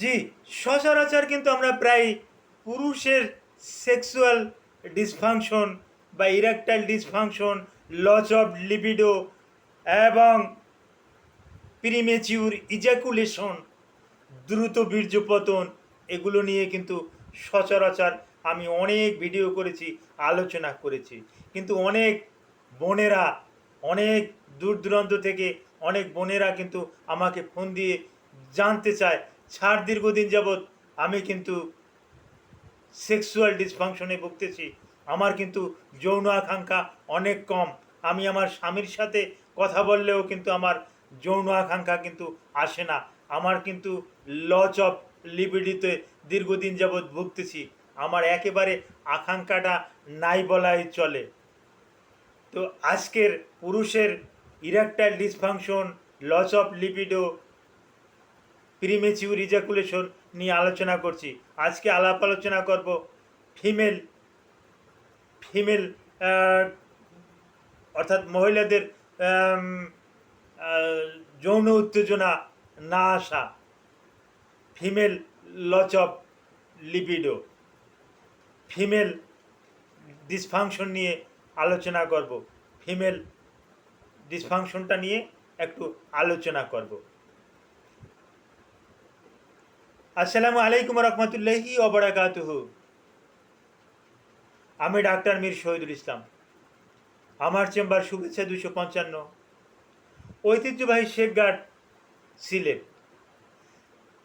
জি, সচরাচর কিন্তু আমরা প্রায় পুরুষের সেক্সুয়াল ডিসফাংশন বা erectile dysfunction loss of libido এবং প্রিমেচিউর ইজাকুলেশন দ্রুত বীর্যপতন, এগুলো নিয়ে কিন্তু সচরাচর আমি অনেক ভিডিও করেছি, আলোচনা করেছি। কিন্তু অনেক বোনেরা, অনেক দূর দূরান্ত থেকে অনেক বোনেরা কিন্তু আমাকে ফোন দিয়ে জানতে চায় ছাড় দীর্ঘদিন যাবৎ আমি কিন্তু সেক্সুয়াল ডিসফাংশনে ভুগতেছি। আমার কিন্তু যৌন আকাঙ্ক্ষা অনেক কম। আমি আমার স্বামীর সাথে কথা বললেও কিন্তু আমার যৌন আকাঙ্ক্ষা কিন্তু আসে না। আমার কিন্তু লচ অফ লিবিডিতে দীর্ঘদিন যাবৎ ভুগতেছি। আমার একেবারে আকাঙ্ক্ষাটা নাই বলাই চলে। তো আজকের পুরুষের erectile dysfunction loss of libido premature ejaculation নিয়ে আলোচনা করছি। আজকে আলাপ আলোচনা করব ফিমেল ফিমেল অর্থাৎ মহিলাদের যৌন উত্তেজনা না আসা। Female loss of libido female dysfunction নিয়ে আলোচনা করব। ফিমেল ডিসফাংশনটা নিয়ে একটু আলোচনা করব। আসসালামু আলাইকুম রহমতুল্লাহি ওবরাকাতুহ আমি ডাক্তার মীর শহীদুল ইসলাম। আমার চেম্বার শুভেচ্ছা দুশো পঞ্চান্ন। ঐতিহ্যবাহী শেখঘাট সিলেট।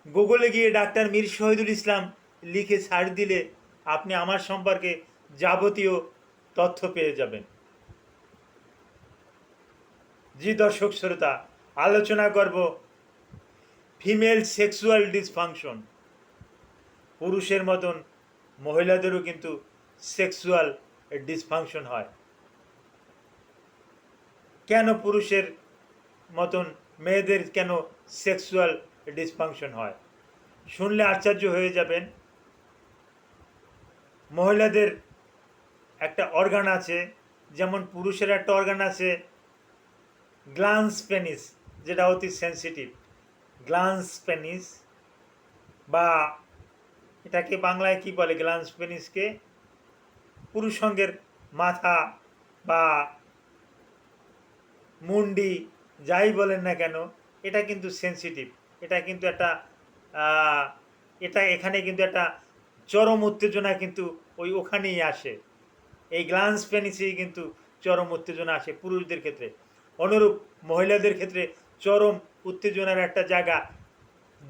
গুগলে গিয়ে ডাক্তার মীর শহীদুল ইসলাম লিখে ছাড় দিলে আপনি আমার সম্পর্কে যাবতীয় তথ্য পেয়ে যাবেন। জি দর্শক, শ্রোতা, আলোচনা করব ফিমেল সেক্সুয়াল ডিসফাংশন। পুরুষের মতন মহিলাদেরও কিন্তু সেক্সুয়াল ডিসফাংশন হয়। কেন পুরুষের মতন মেয়েদের কেন সেক্সুয়াল ডিসফাংশন হয়? শুনলে আশ্চর্য হয়ে যাবেন। মহিলাদের একটা অর্গান আছে, যেমন পুরুষের একটা অর্গান আছে গ্লান্স পেনিস, যেটা অতি সেন্সিটিভ। গ্লান্স পেনিস বা এটাকে বাংলায় কি বলে গ্লান্স পেনিসকে? পুরুষঙ্গের মাথা বা মুন্ডি, যাই বলেন না কেন, এটা কিন্তু সেন্সিটিভ এটা কিন্তু একটা এটা এখানে কিন্তু একটা চরম উত্তেজনা কিন্তু ওই ওখানেই আসে। এই গ্লান্স পেনিসেই কিন্তু চরম উত্তেজনা আসে পুরুষদের ক্ষেত্রে। অনুরূপ মহিলাদের ক্ষেত্রে চরম উত্তেজনার একটা জায়গা।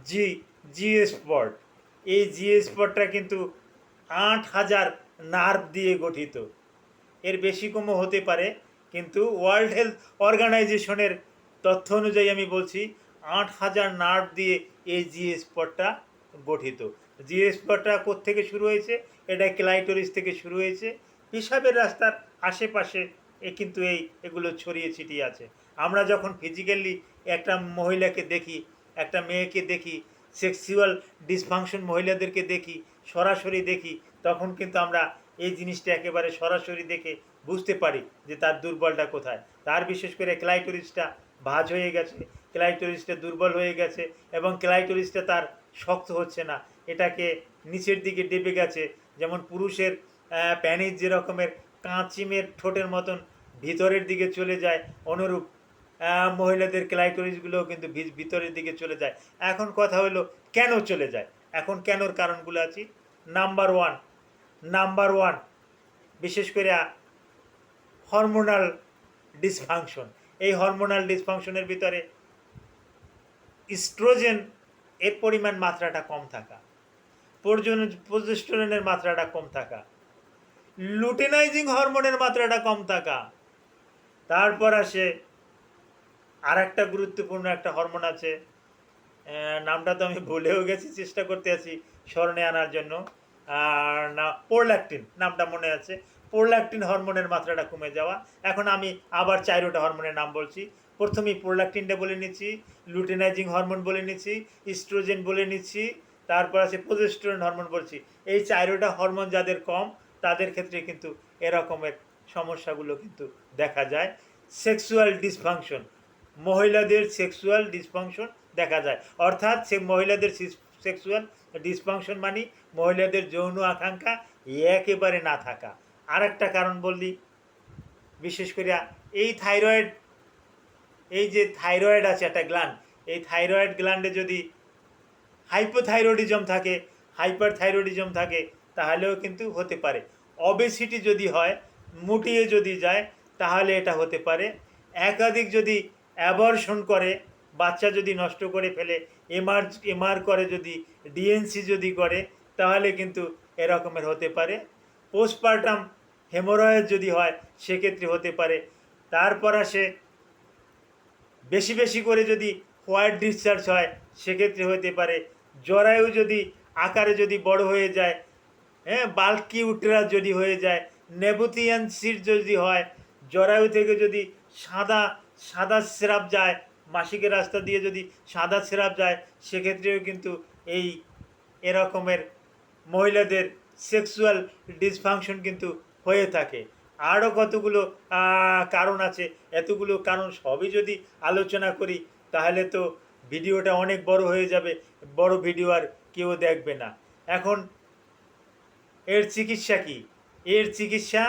জি জি স্পট এই জি স্পটটা কিন্তু আট হাজার নার্ভ দিয়ে গঠিত। এর বেশি কমও হতে পারে, কিন্তু ওয়ার্ল্ড হেলথ অর্গানাইজেশনের তথ্য অনুযায়ী আমি বলছি, আট হাজার নার্ভ দিয়ে এই জি স্পটটা গঠিত। জি স্পটটা থেকে শুরু হয়েছে? এটা ক্লাইটোরিস থেকে শুরু হয়েছে। হিসাবের রাস্তার আশেপাশে এ কিন্তু এই এগুলো ছড়িয়ে ছিটিয়ে আছে। আমরা যখন ফিজিক্যালি একটা মহিলাকে দেখি একটা মেয়েকে দেখি সেক্সুয়াল ডিসফাংশন মহিলাদেরকে দেখি সরাসরি দেখি তখন কিন্তু আমরা এই জিনিসটা একেবারে সরাসরি দেখে বুঝতে পারি যে তার দুর্বলটা কোথায়। তার বিশেষ করে ক্লাইটোরিসটা ভাজ হয়ে গেছে ক্লাইটোরিসটা দুর্বল হয়ে গেছে এবং ক্লাইটোরিসটা তার শক্ত হচ্ছে না। এটাকে নিচের দিকে ডেবে গেছে যেমন পুরুষের আহ, প্যানিস যে রকমের কাঁচিমের ঠোঁটের মতন ভিতরের দিকে চলে যায় অনুরূপ। মহিলাদের ক্লাইটোরিসগুলোও কিন্তু ভিতরের দিকে চলে যায়। এখন কথা হলো, কেন চলে যায়? এখন কেনর কারণগুলো আছে। নাম্বার ওয়ান নাম্বার ওয়ান বিশেষ করে হরমোনাল ডিসফাংশন এই হরমোনাল ডিসফাংশনের ভিতরে ইস্ট্রোজেন এর পরিমাণ মাত্রাটা কম থাকা। প্রোজেস্টেরনের মাত্রাটা কম থাকা। লুটেনাইজিং হরমোনের মাত্রাটা কম থাকা। তারপর আসে আর একটা গুরুত্বপূর্ণ একটা হরমোন আছে। নামটা তো আমি ভুলেও গেছি, চেষ্টা করতে আছি স্মরণে আনার জন্য। আর না, পোরল্যাকটিন নামটা মনে আছে। পোরল্যাকটিন হরমোনের মাত্রাটা কমে যাওয়া। এখন আমি আবার চাইরোটা হরমোনের নাম বলছি। প্রথমেই পোরল্যাকটিনটা বলে নিচ্ছি, লুটেনাইজিং হরমোন বলে নিচ্ছি, ইস্ট্রোজেন বলে নিচ্ছি, তারপর আছে প্রোজেস্টেরন হরমোন বলছি। এই চাইরোটা হরমোন যাদের কম তাদের ক্ষেত্রে কিন্তু এরকমের সমস্যাগুলো কিন্তু দেখা যায়। সেক্সুয়াল ডিসফাংশন মহিলাদের সেক্সুয়াল ডিসফাংশন দেখা যায়। অর্থাৎ সে মহিলাদের সেক্সুয়াল ডিসফাংশন মানে মহিলাদের যৌন আকাঙ্ক্ষা একেবারে না থাকা। আর একটা কারণ বললি, বিশেষ করে এই থাইরয়েড, এই যে থাইরয়েড আছে একটা গ্ল্যান্ড এই থাইরয়েড গ্ল্যান্ডে যদি হাইপোথাইরয়েডিজম থাকে হাইপার থাইরয়েডিজম থাকে তাহলেও কিন্তু হতে পারে। অবেসিটি যদি হয়, মুটিয়ে যদি যায়, তাহলে এটা হতে পারে। একাধিক যদি অ্যাবর্শন করে, বাচ্চা যদি নষ্ট করে ফেলে, এমআর এমআর করে যদি ডিএনসি যদি করে, তাহলে কিন্তু এরকমের হতে পারে। পোস্টপার্টাম হেমোরয়েড যদি হয়, সেক্ষেত্রে হতে পারে। তারপর আসে, বেশি বেশি করে যদি হোয়াইট ডিসচার্জ হয়, সেক্ষেত্রে হতে পারে। জরায়ু যদি, আকারে যদি বড় হয়ে যায় হ্যাঁ বাল্কি উটরা যদি হয়ে যায় নেবুথিয়ান সিট যদি হয়, জরায়ু থেকে যদি সাদা সাদা স্রাব যায়, মাসিকের রাস্তা দিয়ে যদি সাদা স্রাব যায়, সেক্ষেত্রেও কিন্তু এই এরকমের মহিলাদের সেক্সুয়াল ডিসফাংশন কিন্তু হয়ে থাকে। আরও কতগুলো কারণ আছে, এতগুলো কারণ সবই যদি আলোচনা করি, তাহলে তো ভিডিওটা অনেক বড় হয়ে যাবে, বড় ভিডিও আর কেউ দেখবে না। এখন এর চিকিৎসা কি? এর চিকিৎসা,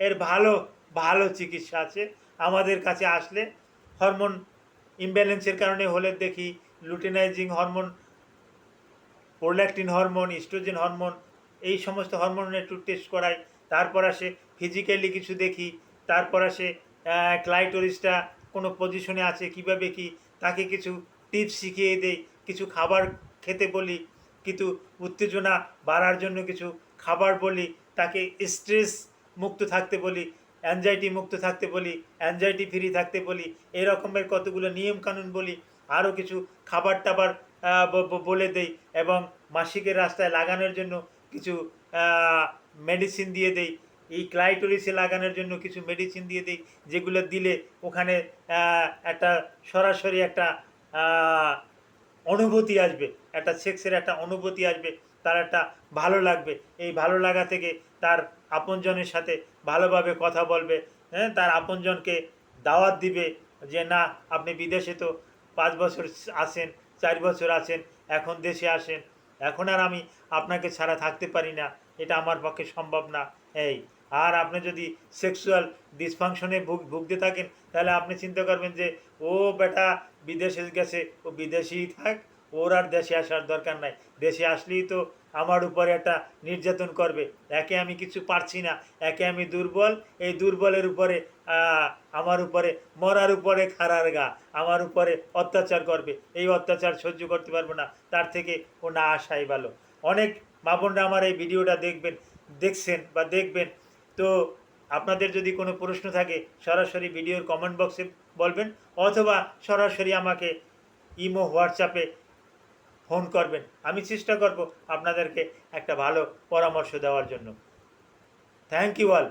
এর ভালো ভালো চিকিৎসা আছে। আমাদের কাছে আসলে হরমোন ইমব্যালেন্সের কারণে হলে দেখি luteinising hormone prolactin hormone oestrogen hormone এই সমস্ত হরমোনের একটু টেস্ট করাই। তারপর আসে ফিজিক্যালি কিছু দেখি। তারপর আসে ক্লাইটোরিসটা কোনো পজিশনে আছে কীভাবে কি? তাকে কিছু টিপস শিখিয়ে দেই। কিছু খাবার খেতে বলি। কিন্তু উত্তেজনা বাড়ার জন্য কিছু খাবার বলি, তাকে স্ট্রেস মুক্ত থাকতে বলি অ্যাংজাইটি মুক্ত থাকতে বলি অ্যাংজাইটি ফ্রি থাকতে বলি, এরকমের কতগুলো নিয়ম কানুন বলি, আরও কিছু খাবার টাবার বলে দেই এবং মাসিকের রাস্তায় লাগানোর জন্য কিছু মেডিসিন দিয়ে দেই, এই ক্লাইটোরিসে লাগানোর জন্য কিছু মেডিসিন দিয়ে দিই, যেগুলো দিলে ওখানে একটা সরাসরি একটা অনুভূতি আসবে, একটা সেক্সের একটা অনুভূতি আসবে। তার একটা ভালো লাগবে। এই ভালো লাগা থেকে তার আপনজনের সাথে ভালোভাবে কথা বলবে হ্যাঁ তার আপনজনকে দাওয়াত দিবে যে, না, আপনি বিদেশে তো পাঁচ বছর আসেন চার বছর আছেন, এখন দেশে আসেন। এখন আর আমি আপনাকে ছাড়া থাকতে পারি না। এটা আমার পক্ষে সম্ভব না। এই, আর আপনি যদি সেক্সুয়াল ডিসফাংশনে ভুগ, ভুগতে থাকেন, তাহলে আপনি চিন্তা করবেন যে, ও বেটা বিদেশে গেছে, ও বিদেশেই থাক ওর আর দেশে আসার দরকার নাই। দেশে আসলেই তো আমার উপরে একটা নির্যাতন করবে। একে আমি কিছু পারছি না। একে আমি দুর্বল। এই দুর্বলের উপরে আমার উপরে, মরার উপরে খারার গা, আমার উপরে অত্যাচার করবে। এই অত্যাচার সহ্য করতে পারব না। তার থেকে ও না আসাই ভালো। অনেক মা বোনরা আমার এই ভিডিওটা দেখবেন, দেখছেন বা দেখবেন। তো আপনাদের যদি কোনো প্রশ্ন থাকে, সরাসরি ভিডিওর কমেন্ট বক্সে বলবেন, অথবা সরাসরি আমাকে ইমো, হোয়াটসঅ্যাপে ফোন করবেন। আমি চেষ্টা করব আপনাদেরকে একটা ভালো পরামর্শ দেওয়ার জন্য। Thank you all